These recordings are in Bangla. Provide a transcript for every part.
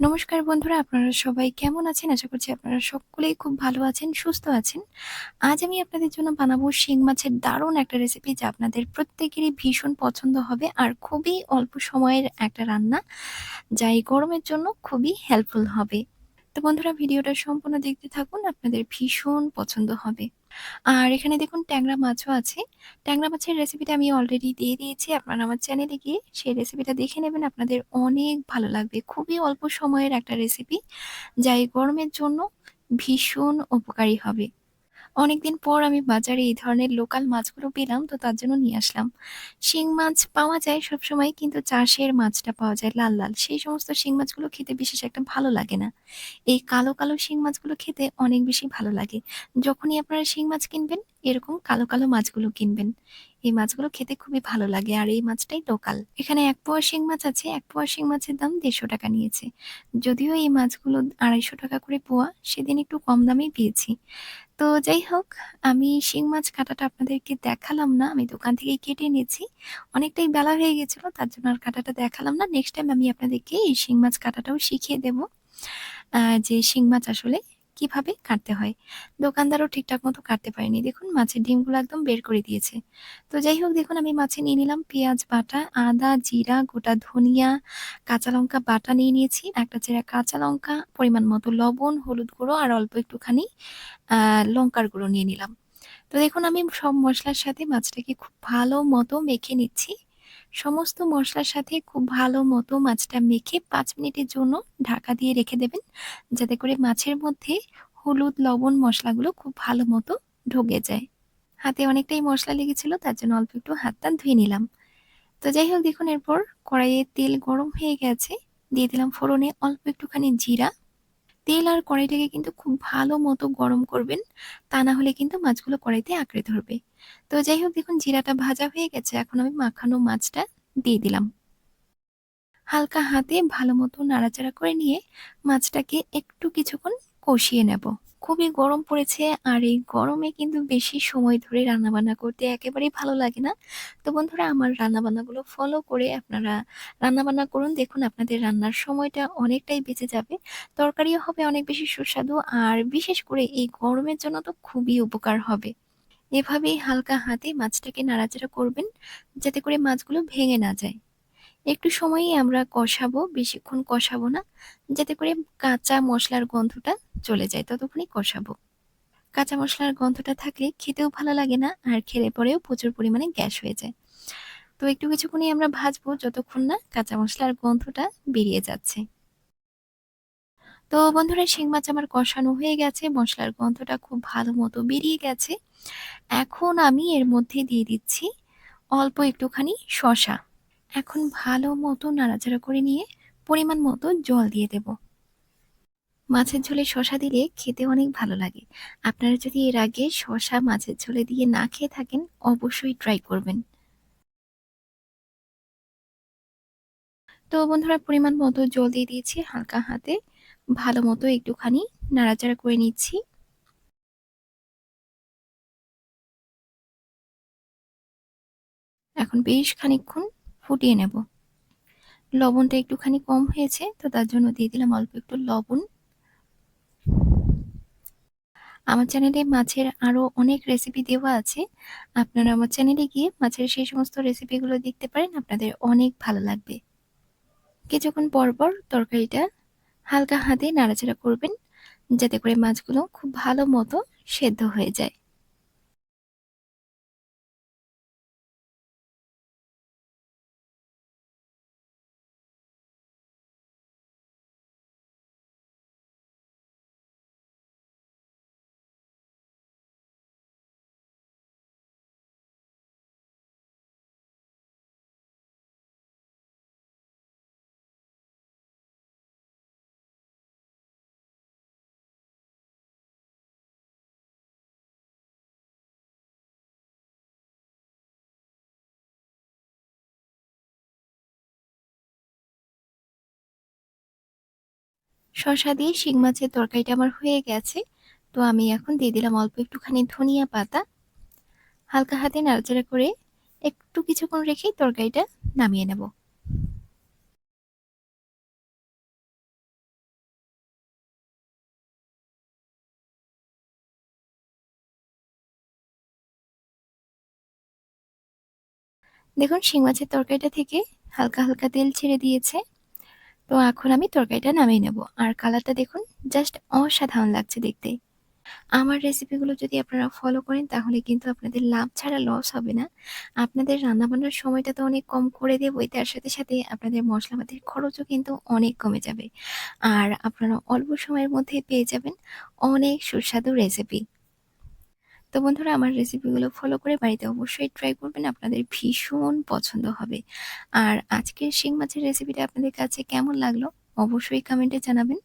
নমস্কার বন্ধুরা, আপনারা সবাই কেমন আছেন? আশা করছি আপনারা সকলেই খুব ভালো আছেন, সুস্থ আছেন। আজ আমি আপনাদের জন্য বানাবো শিং মাছের দারুণ একটা রেসিপি যা আপনাদের প্রত্যেকেরই ভীষণ পছন্দ হবে আর খুবই অল্প সময়ের একটা রান্না, যা এই গরমের জন্য খুবই হেল্পফুল হবে। তো বন্ধুরা ভিডিওটা সম্পূর্ণ দেখতে থাকুন, আপনাদের ভীষণ পছন্দ হবে। আর এখানে দেখুন ট্যাংরা মাছও আছে। ট্যাংরা মাছের রেসিপিটা আমি অলরেডি দিয়ে দিয়েছি। আপনারা আমার চ্যানেলে গিয়ে সেই রেসিপিটা দেখে নেবেন। আপনাদের অনেক ভালো লাগবে। খুবই অল্প সময়ের একটা রেসিপি যা এই গরমের জন্য ভীষণ উপকারী হবে। অনেকদিন পর আমি বাজারে এই ধরনের লোকাল মাছগুলো পেলাম তো তার জন্য নিয়ে আসলাম। শিং মাছ পাওয়া যায় সবসময় কিন্তু চাষের মাছটা পাওয়া যায় লাল, লাল। সেই সমস্ত শিং মাছগুলো খেতে বিশেষ একটা ভালো লাগে না। এই কালো, কালো শিং মাছগুলো খেতে অনেক বেশি ভালো লাগে। যখনই আপনারা শিং মাছ কিনবেন এরকম কালো, কালো মাছগুলো কিনবেন। এই মাছগুলো খেতে খুবই ভালো লাগে আর এই মাছটাই লোকাল। এখানে এক পোয়া শিং মাছ আছে। এক পোয়া শিং মাছের দাম ৳১৫০ নিয়েছে। যদিও এই মাছগুলো ৳২৫০ করে পোয়া, সেদিন একটু কম দামেই পেয়েছি। তো যাই হোক, আমি শিং মাছ কাটাটা আপনাদেরকে দেখালাম না। আমি দোকান থেকেই কেটে নিয়েছি অনেকটাই বেলা হয়ে গেছিল তার জন্য আর কাটাটা দেখালাম না। নেক্সট টাইম আমি আপনাদেরকে এই শিং মাছ কাটাটাও শিখিয়ে দেব। যে শিং মাছ আসলে কীভাবে কাটতে হয়। দোকানদারও ঠিকঠাক মতো কাটতে পারেনি। দেখুন মাছের ডিমগুলো একদম বের করে দিয়েছে। তো যাই হোক দেখুন আমি মাছে নিয়ে নিলাম পেঁয়াজ বাটা, আদা, জিরা, গোটা ধনিয়া, কাঁচা লঙ্কা বাটা নিয়ে নিয়েছি। একটা চেরা কাঁচা লঙ্কা, পরিমাণ মতো লবণ, হলুদ গুঁড়ো আর অল্প একটুখানি লঙ্কার গুঁড়ো নিয়ে নিলাম। তো দেখুন আমি সব মশলার সাথে মাছটাকে খুব ভালো মতো মেখে নিচ্ছি। সমস্ত মশলার সাথে খুব ভালো মতো মাছটা মেখে পাঁচ মিনিটের জন্য ঢাকা দিয়ে রেখে দেবেন। যাতে করে মাছের মধ্যে হলুদ, লবণ, মশলাগুলো খুব ভালো মতো ঢুকে যায়। হাতে অনেকটাই মশলা লেগেছিল তার জন্য অল্প একটু হাতটা ধুয়ে নিলাম। তো যাই হোক দেখুন এরপর কড়াইয়ে তেল গরম হয়ে গেছে। দিয়ে দিলাম ফোড়নে অল্প একটুখানি জিরা। তেল আর কড়াইটাকে কিন্তু খুব ভালো মতো গরম করবেন। তা না হলে কিন্তু মাছগুলো কড়াইতে আঁকড়ে ধরবে। তো যাই হোক, দেখুন জিরাটা ভাজা হয়ে গেছে। এখন আমি মাখানো মাছটা দিয়ে দিলাম। হালকা হাতে ভালো মতো নাড়াচাড়া করে নিয়ে মাছটাকে একটু কিছুক্ষণ কষিয়ে নেব। খুবই গরম পড়েছে আর এই গরমে কিন্তু বেশি সময় ধরে রান্নাবান্না করতে একেবারেই ভালো লাগে না। তো বন্ধুরা, আমার রান্নাবান্নাগুলো ফলো করে আপনারা রান্নাবান্না করুন। দেখুন, আপনাদের রান্নার সময়টা অনেকটাই বেঁচে যাবে। তরকারিও হবে অনেক বেশি সুস্বাদু আর বিশেষ করে এই গরমের জন্য তো খুবই উপকার হবে। এভাবেই হালকা হাতে মাছটাকে নাড়াচাড়া করবেন, যাতে করে মাছগুলো ভেঙে না যায়। একটু সময়ই আমরা কষাবো, বেশিক্ষণ কষাবো না। যাতে করে কাঁচা মশলার গন্ধটা চলে যায় ততক্ষণই কষাবো। কাঁচা মশলার গন্ধটা থাকলে খেতেও ভালো লাগে না আর খেলে পরেও প্রচুর পরিমাণে গ্যাস হয়ে যায়। তো একটু কিছুক্ষণই আমরা ভাজবো যতক্ষণ না কাঁচা মশলার গন্ধটা বেরিয়ে যাচ্ছে। তো বন্ধুরা শিং মাছ আমার কষানো হয়ে গেছে, মশলার গন্ধটা খুব ভালো মতো বেরিয়ে গেছে। এখন আমি এর মধ্যে দিয়ে দিচ্ছি অল্প একটুখানি শসা। এখন ভালো মতো নাড়াচাড়া করে নিয়ে পরিমাণ মতো জল দিয়ে দেব। মাছের ঝোলে শশা দিলে খেতে অনেক ভালো লাগে। আপনারা যদি এর আগে শশা মাছের ঝোলে দিয়ে না খেয়ে থাকেন, অবশ্যই ট্রাই করবেন। তো বন্ধুরা, পরিমাণ মতো জল দিয়ে দিয়েছি হালকা হাতে ভালো মতো একটুখানি নাড়াচাড়া করে নিচ্ছি। এখন বেশ খানিকক্ষণ ফুটিয়ে নেব। লবণটা একটুখানি কম হয়েছে তো তার জন্য দিয়ে দিলাম অল্প একটু লবণ। আমার চ্যানেলে মাছের আরও অনেক রেসিপি দেওয়া আছে। আপনারা আমার চ্যানেলে গিয়ে মাছের সেই সমস্ত রেসিপিগুলো দেখতে পারেন আপনাদের অনেক ভালো লাগবে। কিছুক্ষণ পর, পর তরকারিটা হালকা হাতে নাড়াচাড়া করবেন যাতে করে মাছগুলো খুব ভালো মতো সেদ্ধ হয়ে যায়। শশা দিয়ে শিং মাছের তরকারিটা আমার হয়ে গেছে, তো আমি এখন দিয়ে দিলাম অল্প একটুখানি ধনিয়া পাতা। হালকা হাতে নাড়াচাড়া করে একটু কিছুক্ষণ রেখেই তরকারিটা নামিয়ে নেব। দেখুন, শিং মাছের তরকারিটা থেকে হালকা হালকা তেল ছেড়ে দিয়েছে। তো এখন আমি তরকারিটা নামিয়ে নেব। আর কালারটা দেখুন জাস্ট অসাধারণ লাগছে দেখতে। আমার রেসিপিগুলো যদি আপনারা ফলো করেন তাহলে কিন্তু আপনাদের লাভ ছাড়া লস হবে না। আপনাদের রান্নাবান্নার সময়টা তো অনেক কম করে দেবই, তার সাথে, সাথে আপনাদের মশলাপাতির খরচও কিন্তু অনেক কমে যাবে। আর আপনারা অল্প সময়ের মধ্যে পেয়ে যাবেন অনেক সুস্বাদু রেসিপি। তো বন্ধুরা আমার রেসিপিগুলো ফলো করে বাড়িতে অবশ্যই ট্রাই করবেন। আপনাদের ভীষণ পছন্দ হবে। আর আজকের শিং মাছের রেসিপিটা আপনাদের কাছে কেমন লাগল অবশ্যই কমেন্টে জানাবেন।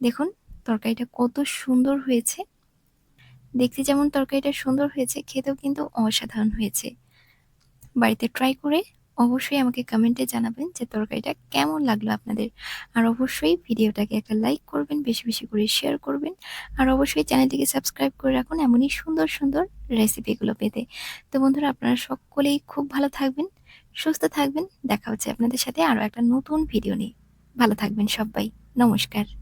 দেখুন তরকারিটা কত সুন্দর হয়েছে। দেখতে যেমন তরকারিটা সুন্দর হয়েছে, খেতেও কিন্তু অসাধারণ হয়েছে। বাড়িতে ট্রাই করে অবশ্যই আমাকে কমেন্টে জানাবেন যে তরকারিটা কেমন লাগল আপনাদের। আর অবশ্যই ভিডিওটাকে একটা লাইক করবেন, বেশি, বেশি করে শেয়ার করবেন। আর অবশ্যই চ্যানেলটিকে সাবস্ক্রাইব করে রাখুন এমনই সুন্দর, সুন্দর রেসিপিগুলো পেতে। তো বন্ধুরা আপনারা সকলেই খুব ভালো থাকবেন, সুস্থ থাকবেন। দেখা হচ্ছে আপনাদের সাথে আরও একটা নতুন ভিডিও নিয়ে। ভালো থাকবেন সব্বাই। নমস্কার।